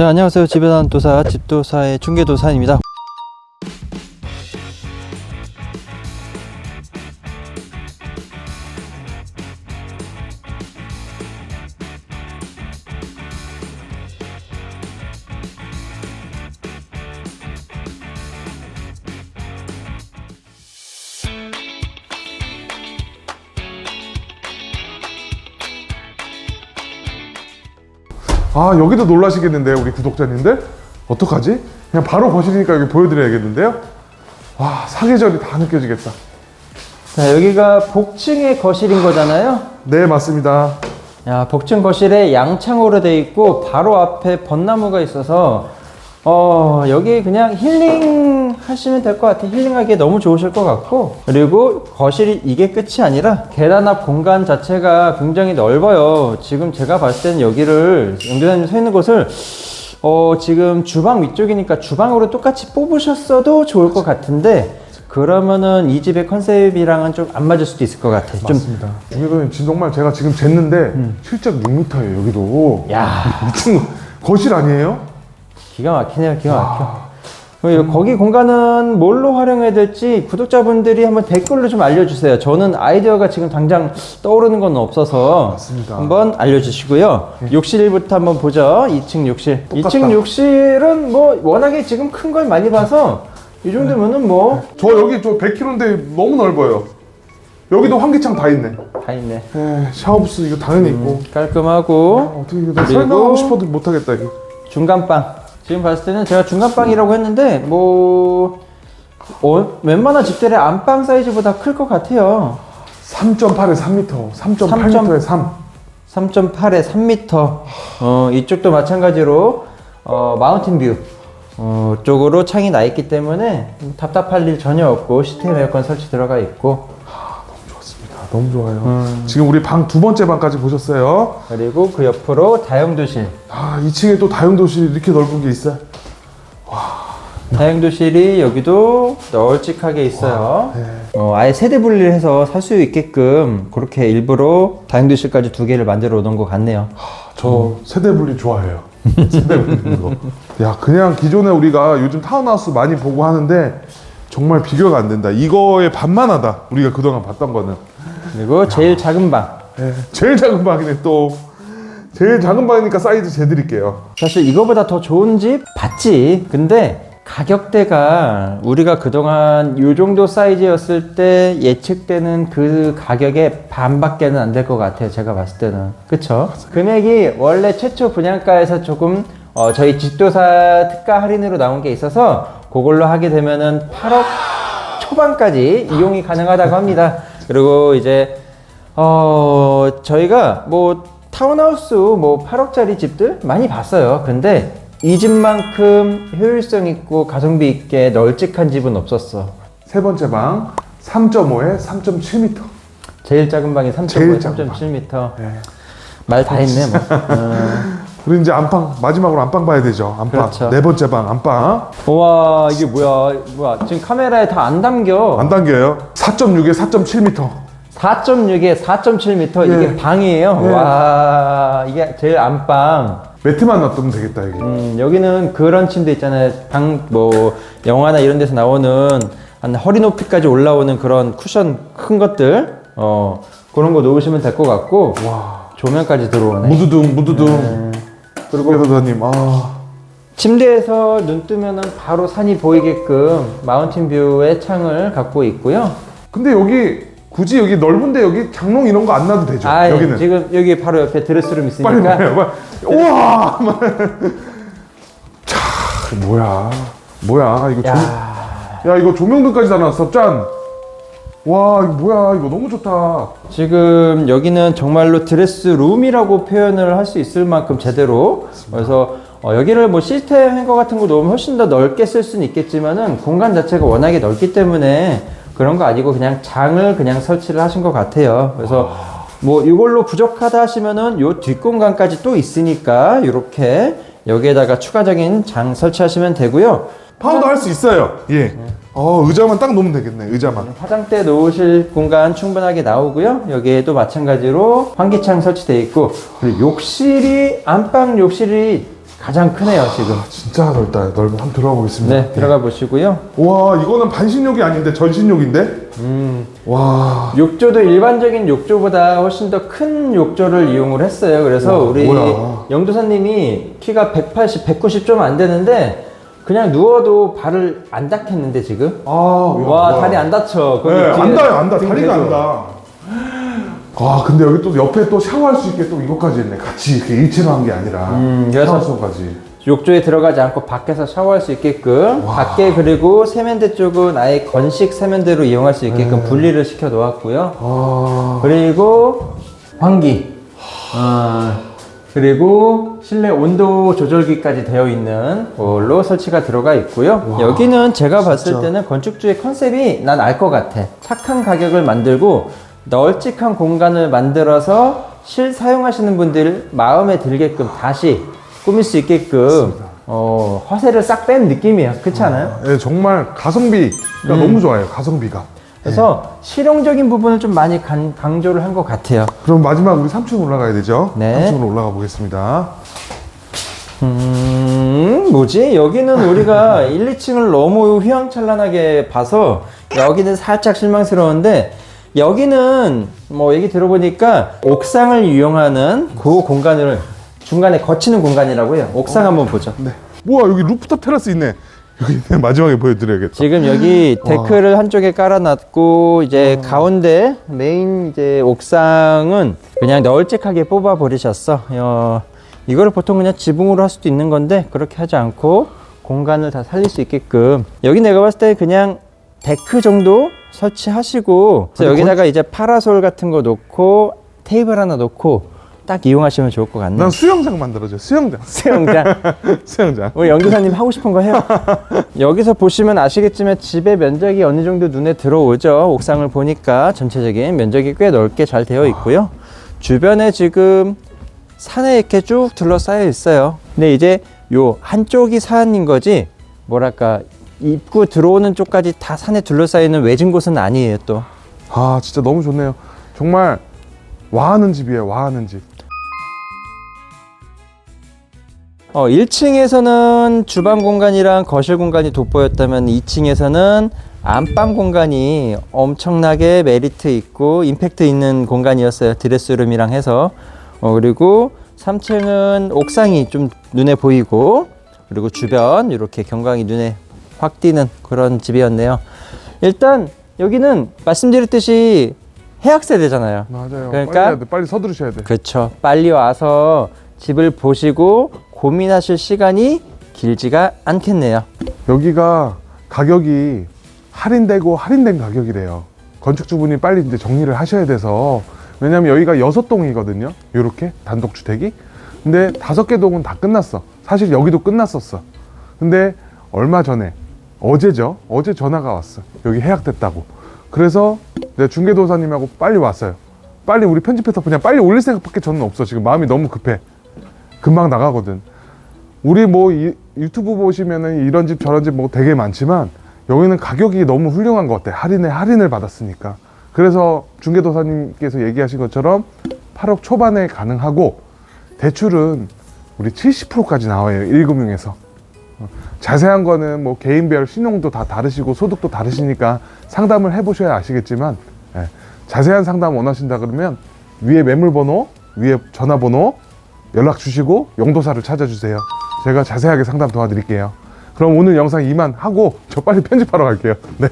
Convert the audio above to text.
자, 안녕하세요. 집에산 도사 집도사의 중개도사입니다. 아 여기도 놀라시겠는데요 우리 구독자님들 어떡하지? 그냥 바로 거실이니까 여기 보여드려야겠는데요 와 사계절이 다 느껴지겠다 자, 여기가 복층의 거실인 거잖아요. 네 맞습니다 야, 복층 거실에 양창으로 돼 있고 바로 앞에 벚나무가 있어서 어, 여기 그냥 힐링 하시면 될 것 같아요. 힐링하기에 너무 좋으실 것 같고 그리고 거실이 이게 끝이 아니라 계단 앞 공간 자체가 굉장히 넓어요. 지금 제가 봤을 때는 여기를 영도사님 서 있는 곳을 어, 지금 주방 위쪽이니까 주방으로 똑같이 뽑으셨어도 좋을 것 같은데 그러면은 이 집의 컨셉이랑은 좀 안 맞을 수도 있을 것 같아요. 좀 맞습니다 여기도 진 정말 제가 지금 쟀는데 7.6m예요 여기도 야. 미친 거 거실 아니에요? 기가 막히네요, 기가 막혀. 어, 거기 공간은 뭘로 활용해야 될지 구독자분들이 한번 댓글로 좀 알려주세요. 저는 아이디어가 지금 당장 떠오르는 건 없어서 맞습니다. 한번 알려주시고요. 욕실부터 한번 보죠. 2층 욕실. 똑같다. 2층 욕실은 뭐 워낙에 지금 큰 걸 많이 봐서 이 정도면은 뭐 다 저 여기 저 100kg인데 너무 넓어요 여기도 환기창 다 있네 있네. 에 샤워부스 이거 당연히 있고 아, 깔끔하고 어떻게 이거 그리고- 설명하고 싶어도 못하겠다 이거 중간방. 지금 봤을 때는 제가 중간방이라고 했는데 뭐 어, 웬만한 집들의 안방 사이즈보다 클 것 같아요. 3.8에 3m 3.8m에 3 3.8에 3m. 어, 이쪽도 마찬가지로 어, 마운틴 뷰 어, 쪽으로 창이 나 있기 때문에 답답할 일 전혀 없고 시스템 에어컨 설치 들어가 있고 너무 좋아요 지금 우리 방 두 번째 방까지 보셨어요 그리고 그 옆으로 다용도실. 아, 2층에 또 다용도실 이렇게 넓은 게 있어요. 다용도실이 여기도 널찍하게 있어요. 어, 아예 세대 분리를 해서 살 수 있게끔 그렇게 일부러 다용도실까지 두 개를 만들어 놓은 것 같네요. 저 세대 분리 좋아해요. 세대 분리는 거. 야, 그냥 기존에 우리가 요즘 타운하우스 많이 보고 하는데 정말 비교가 안 된다. 이거에 반만 하다. 우리가 그동안 봤던 거는. 그리고 제일 작은 방. 예, 제일 작은 방이네 또. 제일 작은 방이니까 사이즈 재드릴게요. 사실 이거보다 더 좋은 집 봤지. 근데 가격대가 우리가 그동안 이 정도 사이즈였을 때 예측되는 그 가격의 반밖에는 안 될 것 같아요. 제가 봤을 때는. 그쵸? 금액이 원래 최초 분양가에서 조금 어, 저희 집도사 특가 할인으로 나온 게 있어서 그걸로 하게 되면은 8억 초반까지 이용이 가능하다고 합니다. 그리고 이제 어 저희가 뭐 타운하우스 뭐 8억짜리 집들 많이 봤어요. 근데 이 집만큼 효율성 있고 가성비 있게 널찍한 집은 없었어. 세 번째 방 3.5에 3.7m. 제일 작은 방이 3.5, 제일 작은 3.7m. 예. 말다 했네 뭐. 어. 우리 이제 안방 마지막으로 안방 봐야 되죠. 안방. 그렇죠. 네 번째 방 안방. 우와 이게 뭐야 뭐야 지금 카메라에 다 안 담겨. 안 당겨요. 4.6에 4.7m. 4.6에 4.7m 예. 이게 방이에요. 예. 와 이게 제일 안방. 매트만 놔두면 되겠다 이게. 음, 여기는 그런 침대 있잖아요. 방, 뭐, 영화나 이런 데서 나오는 한 허리 높이까지 올라오는 그런 쿠션 큰 것들, 어, 그런 거 놓으시면 될 것 같고, 와. 조명까지 들어오네. 무드둥 무드둥. 그리고 회사님 아 침대에서 눈 뜨면은 바로 산이 보이게끔 마운틴 뷰의 창을 갖고 있고요. 근데 여기 굳이 여기 넓은데 여기 장롱 이런 거 안 놔도 되죠. 아, 여기는 지금 여기 바로 옆에 드레스룸 빨리 있으니까. 뭐야 빨리. 우와. 자 뭐야 뭐야 이거 조, 야, 야 이거 조명등까지 다 놨어 짠. 와 이거 뭐야 이거 너무 좋다. 지금 여기는 정말로 드레스 룸이라고 표현을 할 수 있을 만큼 제대로 그래서 어, 여기를 뭐 시스템 행거 같은 거 놓으면 훨씬 더 넓게 쓸 수는 있겠지만은 공간 자체가 워낙에 넓기 때문에 그런 거 아니고 그냥 장을 그냥 설치를 하신 것 같아요. 그래서 뭐 이걸로 부족하다 하시면은 요 뒷공간까지 또 있으니까 이렇게 여기에다가 추가적인 장 설치하시면 되고요. 파우더 할수 있어요. 예. 어 의자만 딱 놓으면 되겠네 의자만. 화장대 놓으실 공간 충분하게 나오고요. 여기에도 마찬가지로 환기창 설치되어 있고 그리고 욕실이 안방 욕실이 가장 크네요 지금. 아, 진짜 넓다. 넓은 한번 들어가 보겠습니다. 네 들어가 보시고요. 와 이거는 반신욕이 아닌데 전신욕인데? 음. 와 욕조도 일반적인 욕조보다 훨씬 더 큰 욕조를 이용을 했어요. 그래서 우리 뭐야. 영도사님이 키가 180, 190 좀 안 되는데 그냥 누워도 발을 안 닿겠는데 지금? 아, 와 다리 안. 거기 네, 뒤에 안 닿아요, 안 닿아. 등 다리가. 안 닿아. 아, 근데 여기 또 옆에 또 샤워할 수 있게 또 이것까지 했네. 같이 이렇게 일체로 한 게 아니라. 음, 그래서- 샤워까지. 욕조에 들어가지 않고 밖에서 샤워할 수 있게끔 밖에 그리고 세면대 쪽은 아예 건식 세면대로 이용할 수 있게끔 분리를 시켜 놓았고요. 아, 그리고 환기. 어, 그리고 실내 온도 조절기까지 되어 있는 걸로 설치가 들어가 있고요. 여기는 제가 봤을 때는 건축주의 컨셉이 난 알 것 같아. 착한 가격을 만들고 널찍한 공간을 만들어서 실 사용하시는 분들 마음에 들게끔 다시 꾸밀 수 있게끔 어, 허세를 싹 뺀 느낌이에요. 그렇지 않아요? 예, 정말 가성비가 음. 너무 좋아요. 가성비가. 그래서 실용적인 부분을 좀 많이 간- 강조를 한 것 같아요. 그럼 마지막 우리 3층 올라가야 되죠? 네. 3층으로 올라가 보겠습니다. 음, 뭐지? 여기는 우리가 1, 2층을 너무 휘황찬란하게 봐서 여기는 살짝 실망스러운데 여기는 뭐 얘기 들어보니까 옥상을 이용하는 그 공간을 중간에 거치는 공간이라고 해요. 옥상 한번 보죠. 네. 우와, 여기 루프탑 테라스 있네. 여기 있네. 마지막에 보여드려야겠다. 지금 여기 데크를 한쪽에 깔아놨고 이제 가운데 메인 이제 옥상은 그냥 널찍하게 뽑아 버리셨어. 어, 이거를 보통 그냥 지붕으로 할 수도 있는 건데 그렇게 하지 않고 공간을 다 살릴 수 있게끔 여기 내가 봤을 때 그냥 데크 정도 설치하시고 그래서 여기다가 이제 파라솔 같은 거 놓고 테이블 하나 놓고 딱 이용하시면 좋을 것 같네요. 난 수영장 만들어줘. 수영장. 수영장. 수영장. 우리 연구사님 하고 싶은 거 해요. 여기서 보시면 아시겠지만 집의 면적이 어느 정도 눈에 들어오죠. 옥상을 보니까 전체적인 면적이 꽤 넓게 잘 되어 있고요. 주변에 지금 산에 이렇게 쭉 둘러싸여 있어요. 근데 이제 요 한쪽이 산인 거지 뭐랄까 입구 들어오는 쪽까지 다 산에 둘러싸여 있는 외진 곳은 아니에요 또. 아, 진짜 너무 좋네요. 정말 와하는 집이에요. 와하는 집. 어, 1층에서는 주방 공간이랑 거실 공간이 돋보였다면 2층에서는 안방 공간이 엄청나게 메리트 있고 임팩트 있는 공간이었어요. 드레스룸이랑 해서. 어, 그리고 3층은 옥상이 좀 눈에 보이고 그리고 주변 이렇게 경광이 눈에 확 띄는 그런 집이었네요. 일단 여기는 말씀드렸듯이 해학 세대잖아요. 맞아요. 그러니까- 빨리 해야 돼. 빨리 서두르셔야 돼. 그렇죠. 빨리 와서 집을 보시고 고민하실 시간이 길지가 않겠네요. 여기가 가격이 할인되고 할인된 가격이래요. 건축주분이 빨리 이제 정리를 하셔야 돼서 왜냐면 여기가 여섯 동이거든요. 요렇게 단독 주택이. 근데 다섯 개 동은 다 끝났어. 사실 여기도 끝났었어. 근데 얼마 전에 어제죠. 어제 전화가 왔어. 여기 해약됐다고. 그래서 내가 중개도사님하고 빨리 왔어요. 빨리 우리 편집해서 그냥 빨리 올릴 생각밖에 저는 없어. 지금 마음이 너무 급해. 금방 나가거든. 우리 뭐 이- 유튜브 보시면은 이런 집 저런 집 뭐 되게 많지만 여기는 가격이 너무 훌륭한 것 같아. 할인에 할인을 받았으니까. 그래서 중개도사님께서 얘기하신 것처럼 8억 초반에 가능하고 대출은 우리 70%까지 나와요. 1금융에서. 어, 자세한 거는 뭐 개인별 신용도 다 다르시고 소득도 다르시니까 상담을 해보셔야 아시겠지만 예, 자세한 상담 원하신다 그러면 위에 매물번호, 위에 전화번호 연락 주시고 용도사를 찾아주세요. 제가 자세하게 상담 도와드릴게요. 그럼 오늘 영상 이만 하고 저 빨리 편집하러 갈게요. 네.